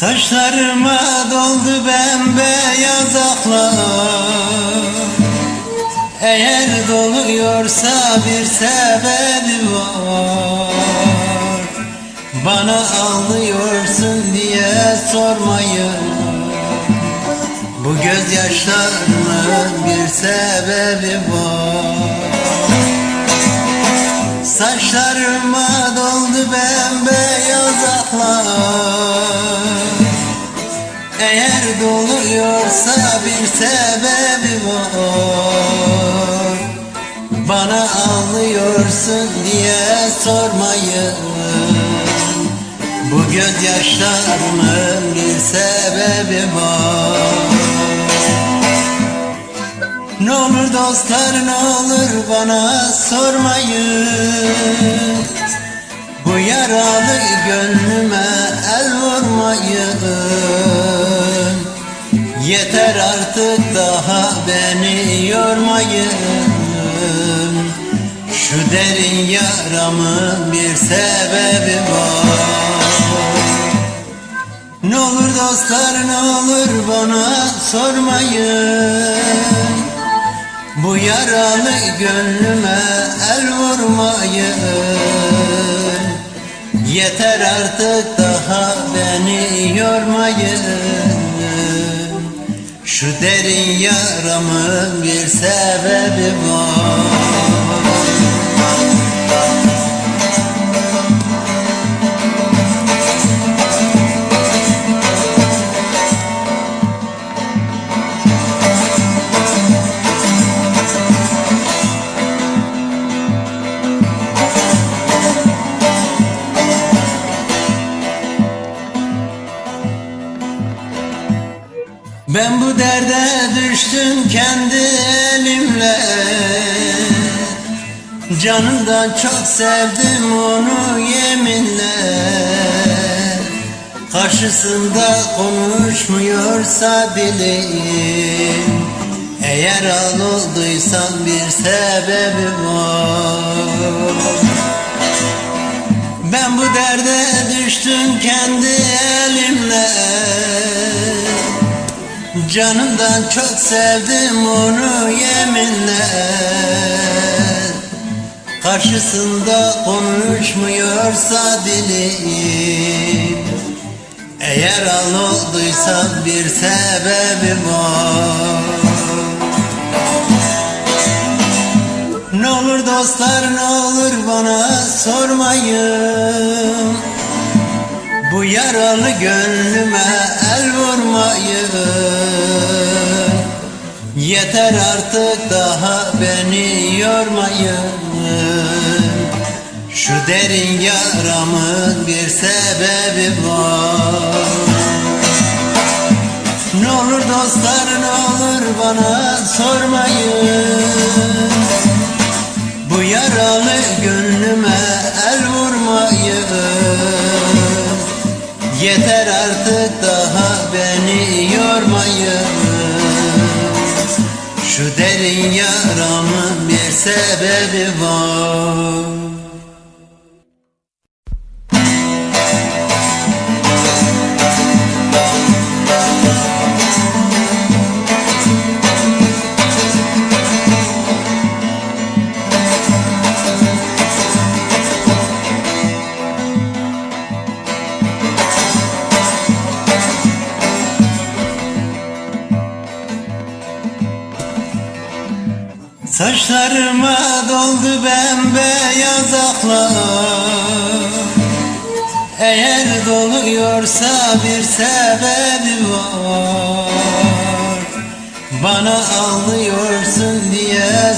Saçlarıma doldu bembeyaz aklar. Eğer doluyorsa bir sebebi var. Bana ağlıyorsun diye sormayın. Bu gözyaşlarımın bir sebebi var. Saçlarıma doldu bembeyaz aklar Eğer doluyorsa bir sebebi var. Bana ağlıyorsun diye sormayın. Bu gözyaşlarımın bir sebebi var. Ne olur dostlar ne olur bana sormayın. Bu yaralı gönlüme el vurmayın Yeter artık daha beni yormayın. Şu derin yaramın bir sebebi var. Ne olur dostlar ne olur bana sormayın. Bu yaralı gönlüme el vurmayın. Yeter artık daha beni yormayın Şu derin yaramın bir sebebi var Ben bu derde düştüm kendi elimle. Canımdan çok sevdim onu yeminle. Karşısında konuşmuyorsa dilim Eğer al olduysan bir sebebi var. Ben bu derde düştüm kendi elimle Canımdan çok sevdim onu yeminle. Karşısında konuşmuyorsa dilim. Eğer al olduysa bir sebebi var Ne olur dostlar ne olur bana sormayın. Bu yaralı gönlüme el vurmayın Yeter artık daha beni yormayın. Şu derin yaramın bir sebebi var. Ne olur dostlar ne olur bana sormayın. Bu yaralı gönlüme el vurmayın. Yeter artık daha beni yormayın Şu derin yaramın bir sebebi var Saçlarıma doldu bembeyaz aklar. Eğer doluyorsa bir sebebi var. Bana ağlıyorsun diye